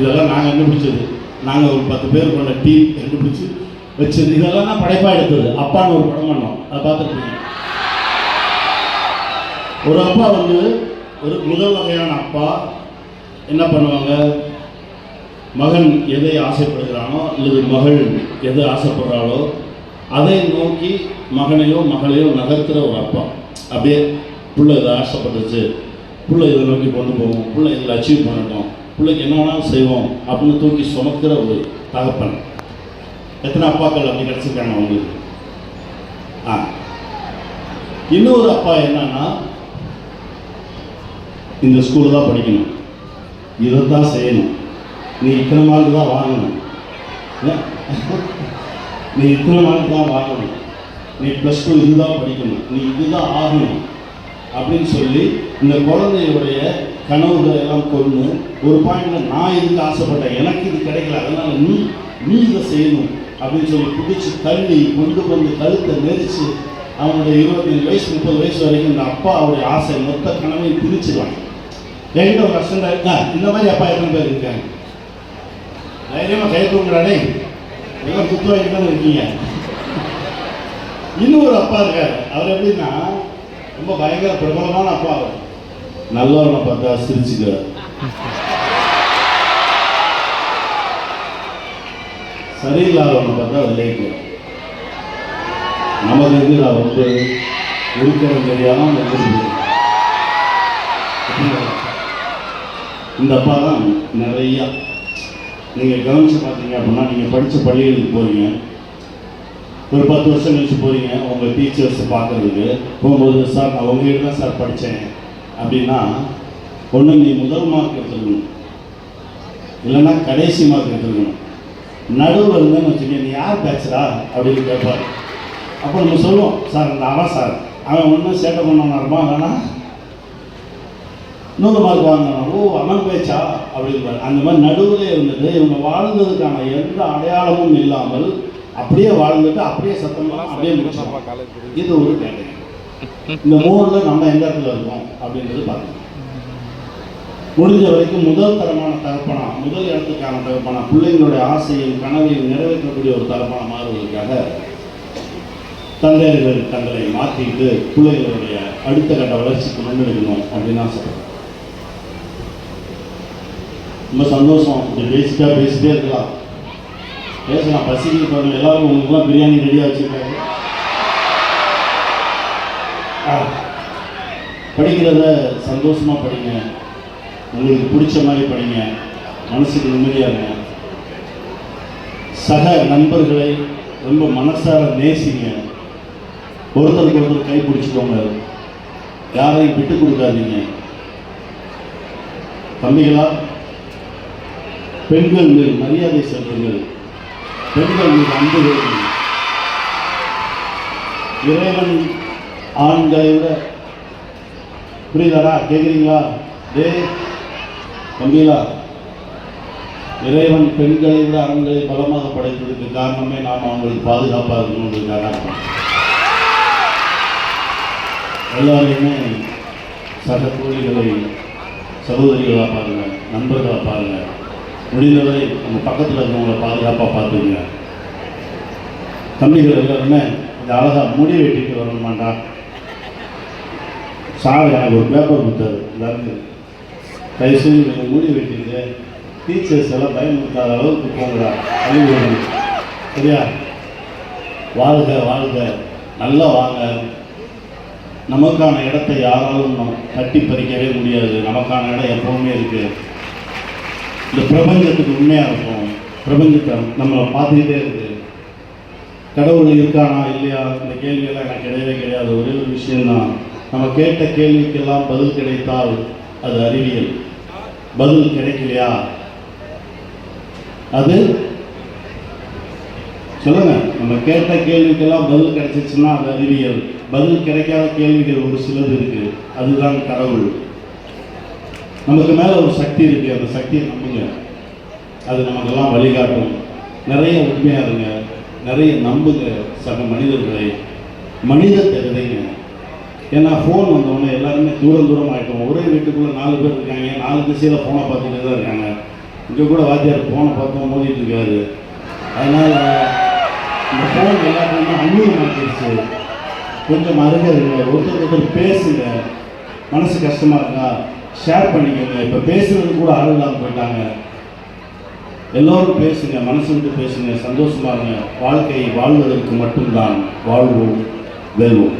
இதெல்லாம் நாங்கள் கண்டுபிடிச்சது. நாங்கள் ஒரு பத்து பேர் கொண்ட டீம் கண்டுபிடிச்சி வச்சது. இதெல்லாம் தான் படைப்பாக எடுத்தது. அப்பான்னு ஒரு படம் பண்ணோம். அதை பார்த்துருப்பீங்க. ஒரு அப்பா வந்து ஒரு முதல் வகையான அப்பா. என்ன பண்ணுவாங்க? மகன் எதை ஆசைப்படுகிறானோ அல்லது மகள் எதை ஆசைப்படுறாளோ அதை நோக்கி மகனையோ மகளையோ நகர்த்துற ஒரு அப்பா. அப்படியே புள்ள இதை ஆசைப்பட்டுச்சு புள்ள இதை நோக்கி கொண்டு போவோம். புள்ள இதில் அச்சீவ் பண்ணட்டும். பிள்ளைக்கு என்ன வேணாலும் செய்வோம் அப்படின்னு தூக்கி சுமக்கிற ஒரு தகப்பன். எத்தனை அப்பாக்கள் அப்படி கிடச்சிருக்காங்க அவங்களுக்கு? ஆ. இன்னொரு அப்பா என்னன்னா இந்த ஸ்கூலில் தான் படிக்கணும். இதை தான் செய்யணும். நீ இத்தனை மார்க் தான் வாங்கணும். நீ இத்தனை மார்க் தான் வாங்கணும். நீ ப்ளஸ் டூ இதுதான் படிக்கணும். நீ இதுதான் ஆகணும். அப்படின்னு சொல்லி இந்த குழந்தையுடைய கனவுகளை எல்லாம் கொண்டு ஒரு பாயிண்ட்ல நான் இருந்து ஆசைப்பட்டேன்? எனக்கு இது கிடைக்கல அதனால நீ நீ இதை செய்யணும் அப்படின்னு சொல்லி பிடிச்சி தள்ளி கொண்டு வந்து கழுத்தை நெரிச்சு அவனுடைய இருபத்தஞ்சு வயசு முப்பது வயசு வரைக்கும் இந்த அப்பா அவருடைய ஆசை மொத்த கனவையும் பிரிச்சிருவாங்க என்கிட்ட ஒரு கஷ்டம் இருக்கா? இந்த மாதிரி அப்பா எத்தனை பேர் இருக்காங்க? தைரியமா கை தூங்குறானே. எல்லாம் குத்து வாங்கிட்டு தானே இருக்கீங்க? இன்னொரு அப்பா இருக்காரு. அவர் எப்படின்னா ரொம்ப பயங்கர பிரபலமான அப்பா அவர். நல்லவனை பார்த்தா சிரிச்சுக்கிறார். சரியில்லாதவனை பார்த்தா விளைவிக்கிறார் நமக்கு வந்து நான் வந்து இருக்கிறது தெரியாம இந்த அப்பா தான் நிறையா. நீங்கள் கவனிச்சு பார்த்தீங்க அப்படின்னா நீங்கள் படித்த பள்ளிகளுக்கு போகிறீங்க ஒரு பத்து வருஷம் கழிச்சு போகிறீங்க உங்கள் டீச்சர்ஸ் பார்க்குறதுக்கு. போகும்போது சார் நான் உங்கள்கிட்ட தான் சார் படித்தேன் அப்படின்னா ஒன்று நீ முதல் மார்க் எடுத்துருக்கணும். இல்லைன்னா கடைசி மார்க் எடுத்துருக்கணும். நடுவில் இருந்தேன்னு வச்சுக்கோங்க நீ யார் பேசுகிறா அப்படின்னு கேட்பார். அப்போ நம்ம சொல்லுவோம் சார் அந்த அவன் சார். அவன் ஒன்றும் சேட்டை பண்ணவனா இருப்பான் வேணா? நூறு மார்க் வாங்கினான் ஓ அவன் பேச்சா? அப்படின்னு அந்த மாதிரி நடுவில் இருந்தது இவங்க வாழ்ந்ததுக்கான எந்த அடையாளமும் இல்லாமல் அப்படியே வாழ்ந்துட்டு அப்படியே சத்தமாக அப்படியே முடிச்சு இது ஒரு கேட்டகரி. இந்த மூணுல நம்ம எந்த இடத்துல இருக்கோம் அப்படின்றது பார்க்கணும். முடிஞ்ச வரைக்கும் முதல் தரமான தகப்பனா முதல் இடத்துக்கான தகப்பனா பிள்ளைங்களுடைய ஆசையும் கனவையும் நிறைவேற்றக்கூடிய ஒரு தரமான மாறுவதற்காக தந்தையர்கள் தங்களை மாற்றிட்டு பிள்ளைகளுடைய அடுத்த கட்ட வளர்ச்சிக்கு முன்னெடுக்கணும் அப்படின்னு ஆசைப்படுறேன் ரொம்ப சந்தோஷம். இப்படி பேசிட்டா பேசிட்டே இருக்கலாம். பேசலாம். பசிக்கு எல்லாரும் உங்களுக்குலாம் பிரியாணி ரெடியாக வச்சுருக்காங்க. படிக்கிறத சந்தோஷமா படிங்க. உங்களுக்கு பிடிச்ச மாதிரி படிங்க. மனசுக்கு நிம்மதியாக இருங்க. சக நண்பர்களை ரொம்ப மனசார நேசிங்க. ஒருத்தருக்கு ஒருத்தர் கை பிடிச்சிக்கோங்க. யாரையும் விட்டு கொடுக்காதீங்க. தம்பிகளா பெண்கள் மேல் மரியாதை செலுத்துங்கள். பெண்கள் மீது அன்பு இறைவன் ஆண்களை விட புரியுதாடா? கேட்குறீங்களா டே தம்பிலா இறைவன் பெண்களை விட ஆண்களை பலமாக படைத்ததுக்கு காரணமே நாம் அவங்களுக்கு பாதுகாப்பாக இருக்கணுன்றதுக்காக எல்லாரையுமே சக தொழில்களை சகோதரிகளாக பாருங்க நண்பர்களாக பாருங்க. முடிந்தவரை நம்ம பக்கத்தில் இருக்கிறவங்கள பாதுகாப்பாக பார்த்துக்குங்க. தம்பிகள் எல்லாருமே கொஞ்சம் அழகாக முடி வெட்டிட்டு வரணுமாண்டா? சார் எனக்கு ஒரு பேப்பர் கொடுத்தாரு. எல்லாருக்கும் தயவுசெய்து நீங்கள் மூடி வைக்கிறீங்க. டீச்சர்ஸ் எல்லாம் பயன்படுத்தாத அளவுக்கு போங்கடா. அழிவு சரியா? வாழ்க வாழ்க. நல்லா வாங்க. நமக்கான இடத்தை யாராலும் நம் தட்டி பறிக்கவே முடியாது. நமக்கான இடம் எப்பவுமே இருக்குது இந்த பிரபஞ்சத்துக்கு உண்மையாக இருக்கும். பிரபஞ்சத்தை நம்மளை பார்த்துக்கிட்டே இருக்கு. கடவுள் இருக்கானா இல்லையா? இந்த கேள்வியெல்லாம் எனக்கு கிடையவே கிடையாது. ஒரே ஒரு விஷயம்தான். நம்ம கேட்ட கேள்விக்கெல்லாம் பதில் கிடைத்தால் அது அறிவியல். பதில் கிடைக்கலையா? அது? சொல்லுங்க. நம்ம கேட்ட கேள்விக்கெல்லாம் பதில் கிடைச்சிச்சுன்னா அது அறிவியல். பதில் கிடைக்காத கேள்விகள் ஒரு சிலது இருக்கு. அதுதான் கடவுள். நமக்கு மேல ஒரு சக்தி இருக்கு. அந்த சக்தியை நம்புங்க. அது நமக்கெல்லாம் வழிகாட்டும். நிறைய உண்மையா இருங்க நிறைய நம்புங்க சக மனிதர்களை. மனித விதைங்க ஏன்னா ஃபோன் வந்தவொடனே எல்லாருமே தூரம் தூரம் ஆகிட்டோம் ஒரே வீட்டுக்குள்ளே நாலு பேர் இருக்காங்க. நாலு திசையில் ஃபோனை பார்த்துட்டு தான் இருக்காங்க. இங்கே கூட வாத்தியார் ஃபோனை பார்த்தோம் மோதிட்டு இருக்காரு. அதனால் இந்த ஃபோன் எல்லாத்தையுமே அந்நியமாக்கிடுச்சு கொஞ்சம் அருகருங்க ஒருத்தர் ஒருத்தர் பேசுங்க. மனசு கஷ்டமாக இருக்கா ஷேர் பண்ணிக்கோங்க. இப்போ பேசுகிறது கூட ஆள் இல்லாமல் போயிட்டாங்க. எல்லோரும் பேசுங்க. மனசு விட்டு பேசுங்க. சந்தோஷமா இருங்க. வாழ்க்கை வாழ்வதற்கு மட்டும்தான் வாழ்வோம் வெல்வோம்.